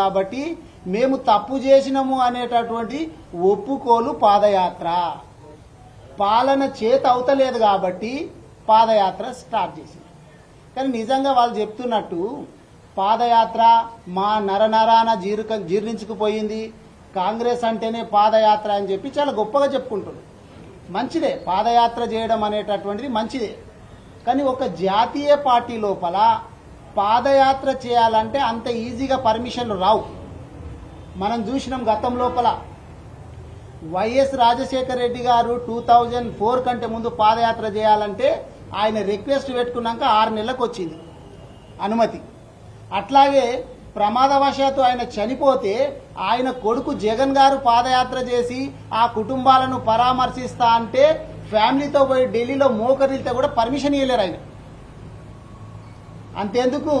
కాబట్టి మేము తప్పు చేసినాము అనేటటువంటి ఒప్పుకోలు పాదయాత్ర. పాలన చేత అవుతలేదు కాబట్టి పాదయాత్ర స్టార్ట్ చేసింది. కానీ నిజంగా వాళ్ళు చెప్తున్నట్టు పాదయాత్ర మా నరనరాన జీర్క జీర్ణించుకుపోయింది. కాంగ్రెస్ అంటేనే పాదయాత్ర అని చెప్పి చాలా గొప్పగా చెప్పుకుంటున్నారు. మంచిదే పాదయాత్ర చేయడం అనేటటువంటిది మంచిదే. కానీ ఒక జాతీయ పార్టీ లోపల పాదయాత్ర చేయాలంటే అంత ఈజీగా పర్మిషన్లు రావు. మనం చూసినాం గతం లోపల. వైఎస్ రాజశేఖర రెడ్డి గారు టూ థౌజండ్ ఫోర్ కంటే ముందు పాదయాత్ర చేయాలంటే ఆయన రిక్వెస్ట్ పెట్టుకున్నాక ఆరు నెలలకు వచ్చింది. అనుమతి. అట్లాగే ప్రమాదవశాత్తు ఆయన చనిపోతే ఆయన కొడుకు జగన్ గారు పాదయాత్ర చేసి ఆ కుటుంబాలను పరామర్శిస్తా అంటే ఫ్యామిలీతో పోయి ఢిల్లీలో మోకరిల్తే కూడా పర్మిషన్ ఇవ్వలేరు ఆయన. అంతేందుకు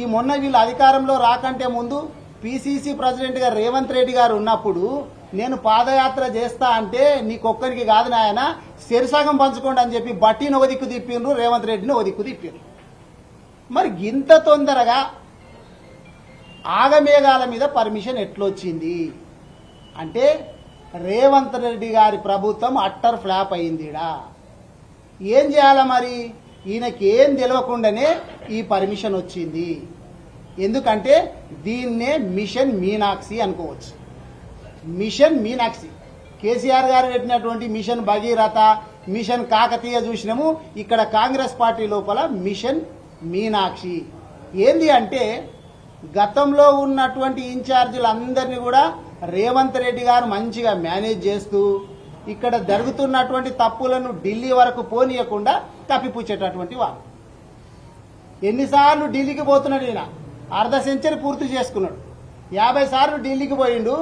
ఈ మొన్న వీళ్ళు అధికారంలో రాకంటే ముందు పిసిసి ప్రెసిడెంట్ గారు రేవంత్ రెడ్డి గారు ఉన్నప్పుడు నేను పాదయాత్ర చేస్తా అంటే నీకొక్కరికి కాదు నాయన శరిసగం పంచుకోండి అని చెప్పి బట్టిని ఒక దిక్కు తిప్పిండ్రు రేవంత్ రెడ్డిని ఒక దిక్కు తిప్పిండ్రు. మరి ఇంత తొందరగా ఆగమేఘాల మీద పర్మిషన్ ఎట్లొచ్చింది? అంటే రేవంత్ రెడ్డి గారి ప్రభుత్వం అట్టర్ ఫ్లాప్ అయిందిడా? ఏం చేయాలా మరి? ఈయనకి ఏం తెలియకుండానే ఈ పర్మిషన్ వచ్చింది. ఎందుకంటే దీన్నే మిషన్ మీనాక్షి అనుకోవచ్చు. మిషన్ మీనాక్షి. కేసీఆర్ గారు పెట్టినటువంటి మిషన్ భగీరథ మిషన్ కాకతీయ చూసినాము. ఇక్కడ కాంగ్రెస్ పార్టీ లోపల మిషన్ మీనాక్షి. ఏంది అంటే గతంలో ఉన్నటువంటి ఇన్ఛార్జీలందరినీ కూడా రేవంత్ రెడ్డి గారు మంచిగా మేనేజ్ చేస్తూ ఇక్కడ జరుగుతున్నటువంటి తప్పులను ఢిల్లీ వరకు పోనీయకుండా కప్పిపుచ్చేటటువంటి వారు ఎన్నిసార్లు ఢిల్లీకి పోతున్నాడు ఈయన? అర్ధ సెంచరీ పూర్తి చేసుకున్నాడు. యాభై సార్లు ఢిల్లీకి పోయిండు.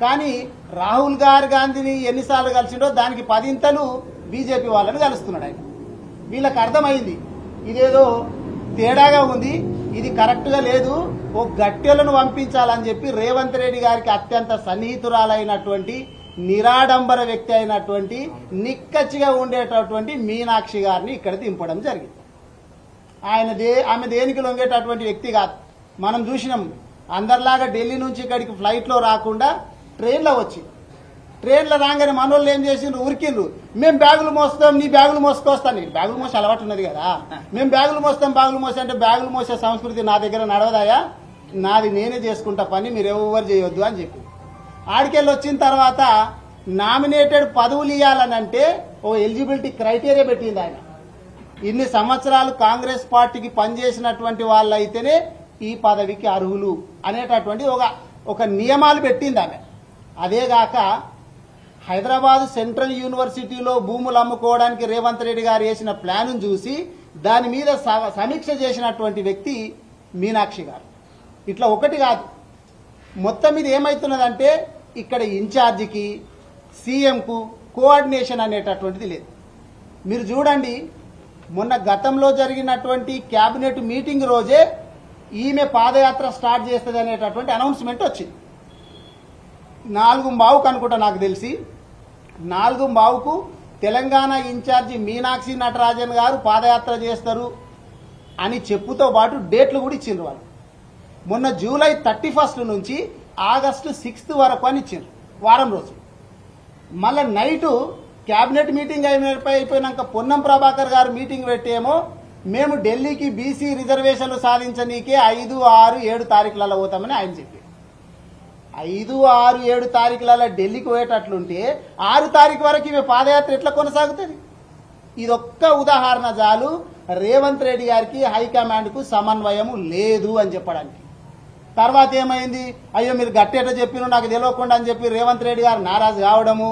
కానీ రాహుల్ గారి గాంధీని ఎన్నిసార్లు కలిసిండో దానికి పదింతలు బీజేపీ వాళ్ళని కలుస్తున్నాడు ఆయన. వీళ్ళకి అర్థమైంది. ఇదేదో తేడాగా ఉంది. ఇది కరెక్ట్గా లేదు. ఓ గట్టెలను పంపించాలని చెప్పి రేవంత్ రెడ్డి గారికి అత్యంత సన్నిహితురాలైనటువంటి నిరాడంబర వ్యక్తి అయినటువంటి నిక్కచ్చిగా ఉండేటటువంటి మీనాక్షి గారిని ఇక్కడ దింపడం జరిగింది. ఆయన దే ఆమె దేనికి లొంగేటటువంటి వ్యక్తి కాదు. మనం చూసినాం అందరిలాగా ఢిల్లీ నుంచి ఇక్కడికి ఫ్లైట్లో రాకుండా ట్రైన్లో వచ్చి ట్రైన్లో రాగానే మనోళ్ళు ఏం చేసిండ్రు? ఉరికిండ్రు. మేము బ్యాగులు మోస్తాం నీ బ్యాగులు మోసుకొస్తాను నీకు బ్యాగులు మోసే అలవాటు ఉన్నది కదా. మేము బ్యాగులు మోస్తాం బ్యాగులు మోసే అంటే బ్యాగులు మోసే సంస్కృతి నా దగ్గర నడవదాయా? నాది నేనే చేసుకుంటా పని మీరు ఎవరు చేయొద్దు అని చెప్పి. ఆడికెళ్ళి వచ్చిన తర్వాత నామినేటెడ్ పదవులు ఇవ్వాలని అంటే ఓ ఎలిజిబిలిటీ క్రైటీరియా పెట్టింది ఆయన. ఇన్ని సంవత్సరాలు కాంగ్రెస్ పార్టీకి పనిచేసినటువంటి వాళ్ళైతేనే ఈ పదవికి అర్హులు అనేటటువంటి ఒక ఒక నియమాలు పెట్టింది ఆమె. అదేగాక హైదరాబాద్ సెంట్రల్ యూనివర్సిటీలో భూములు అమ్ముకోవడానికి రేవంత్ రెడ్డి గారు వేసిన ప్లాన్ చూసి దాని మీద సమీక్ష చేసినటువంటి వ్యక్తి మీనాక్షి గారు. ఇట్లా ఒకటి కాదు. మొత్తం మీద ఏమవుతున్నదంటే ఇక్కడ ఇన్ఛార్జికి సీఎంకు కోఆర్డినేషన్ అనేటటువంటిది లేదు. మీరు చూడండి మొన్న గతంలో జరిగినటువంటి క్యాబినెట్ మీటింగ్ రోజే ఈమె పాదయాత్ర స్టార్ట్ చేస్తుంది అనేటటువంటి అనౌన్స్మెంట్ వచ్చింది. నాలుగు బావుకు అనుకుంటా నాకు తెలిసి. నాలుగు బావుకు తెలంగాణ ఇన్ఛార్జి మీనాక్షి నటరాజన్ గారు పాదయాత్ర చేస్తారు అని చెప్పుతో పాటు డేట్లు కూడా ఇచ్చిండ్రు వాళ్ళు. మొన్న జూలై థర్టీ ఫస్ట్ నుంచి ఆగస్టు సిక్స్త్ వరకు అని ఇచ్చారు వారం రోజులు. మళ్ళీ నైటు క్యాబినెట్ మీటింగ్ అయిపోయి అయిపోయినాక పొన్నం ప్రభాకర్ గారు మీటింగ్ పెట్టేమో మేము ఢిల్లీకి బీసీ రిజర్వేషన్లు సాధించనీకే ఐదు ఆరు ఏడు తారీఖులలో పోతామని ఆయన చెప్పి. ఐదు ఆరు ఏడు తారీఖులలో ఢిల్లీకి పోయేటట్లుంటే ఆరు తారీఖు వరకు ఇవి పాదయాత్ర ఎట్లా కొనసాగుతుంది? ఇదొక్క ఉదాహరణ చాలు. రేవంత్ రెడ్డి గారికి హైకమాండ్కు సమన్వయము లేదు అని చెప్పడానికి. తర్వాత ఏమైంది? అయ్యో మీరు గట్టేట చెప్పిన నాకు తెలియకుండా అని చెప్పి రేవంత్ రెడ్డి గారు నారాజు కావడము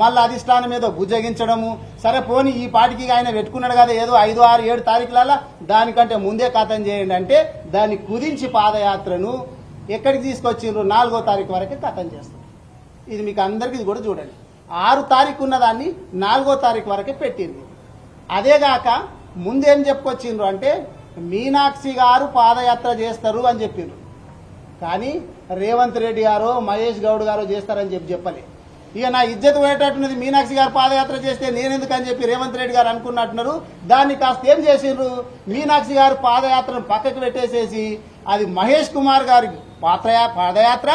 మళ్ళీ అధిష్టానం మీద భుజగించడము. సరే పోని ఈ పాటికి ఆయన పెట్టుకున్నాడు కదా ఏదో ఐదు ఆరు ఏడు తారీఖులలో దానికంటే ముందే కథం చేయండి అంటే దాన్ని కుదించి పాదయాత్రను ఎక్కడికి తీసుకొచ్చిండ్రు? నాలుగో తారీఖు వరకే కథం చేస్తారు. ఇది మీకు అందరికీ ఇది కూడా చూడండి. ఆరు తారీఖు ఉన్నదాన్ని నాలుగో తారీఖు వరకే పెట్టింది అదేగాక ముందేం చెప్పుకొచ్చిండ్రు అంటే మీనాక్షి గారు పాదయాత్ర చేస్తారు అని చెప్పిండ్రు కానీ రేవంత్ రెడ్డి గారు మహేష్ గౌడ్ గారు చేస్తారని చెప్పి చెప్పలే. ఇక నా ఇజ్జత్ పోయేటట్టున్నది మీనాక్షి గారు పాదయాత్ర చేస్తే నేనెందుకని చెప్పి రేవంత్ రెడ్డి గారు అనుకున్నట్టున్నారు. దాన్ని కాస్త ఏం చేసిండ్రు? మీనాక్షి గారు పాదయాత్రను పక్కకు పెట్టేసేసి అది మహేష్ కుమార్ గారి పాత్ర పాదయాత్ర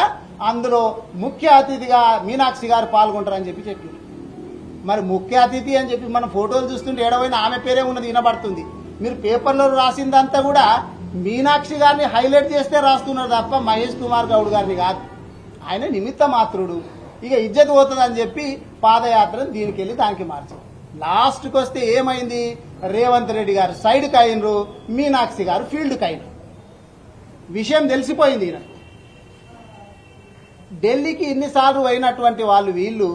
అందులో ముఖ్య అతిథిగా మీనాక్షి గారు పాల్గొంటారని చెప్పి చెప్పింది మరి ముఖ్య అతిథి అని చెప్పి మనం ఫోటోలు చూస్తుంటే ఏడవైనా ఆమె పేరే ఉన్నది వినబడుతుంది. మీరు పేపర్లో రాసిందంతా కూడా మీనాక్షి గారిని హైలైట్ చేస్తే రాస్తున్నారు తప్ప మహేష్ కుమార్ గౌడ్ గారిని కాదు. ఆయన నిమిత్త మాత్రుడు. ఇక ఇజ్జత్ పోతుందని చెప్పి పాదయాత్రను దీనికి వెళ్ళి దానికి మార్చారు. లాస్ట్కి వస్తే ఏమైంది? రేవంత్ రెడ్డి గారు సైడ్కి అయినరు మీనాక్షి గారు ఫీల్డ్కి అయినరు విషయం తెలిసిపోయింది ఈయన. ఢిల్లీకి ఇన్నిసార్లు అయినటువంటి వాళ్ళు వీళ్ళు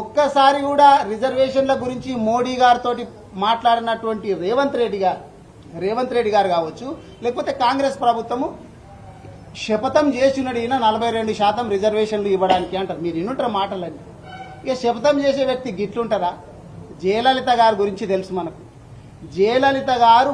ఒక్కసారి కూడా రిజర్వేషన్ల గురించి మోడీ గారితో మాట్లాడినటువంటి రేవంత్ రెడ్డి గారు రేవంత్ రెడ్డి గారు కావచ్చు లేకపోతే కాంగ్రెస్ ప్రభుత్వము శపథం చేసినాడు ఈయన నలభై రెండు శాతం రిజర్వేషన్లు ఇవ్వడానికి అంటారు. మీరు ఇన్నుంటారు మాటలన్నీ? ఇక శపథం చేసే వ్యక్తి గిట్లుంటారా? జయలలిత గారి గురించి తెలుసు మనకు. జయలలిత గారు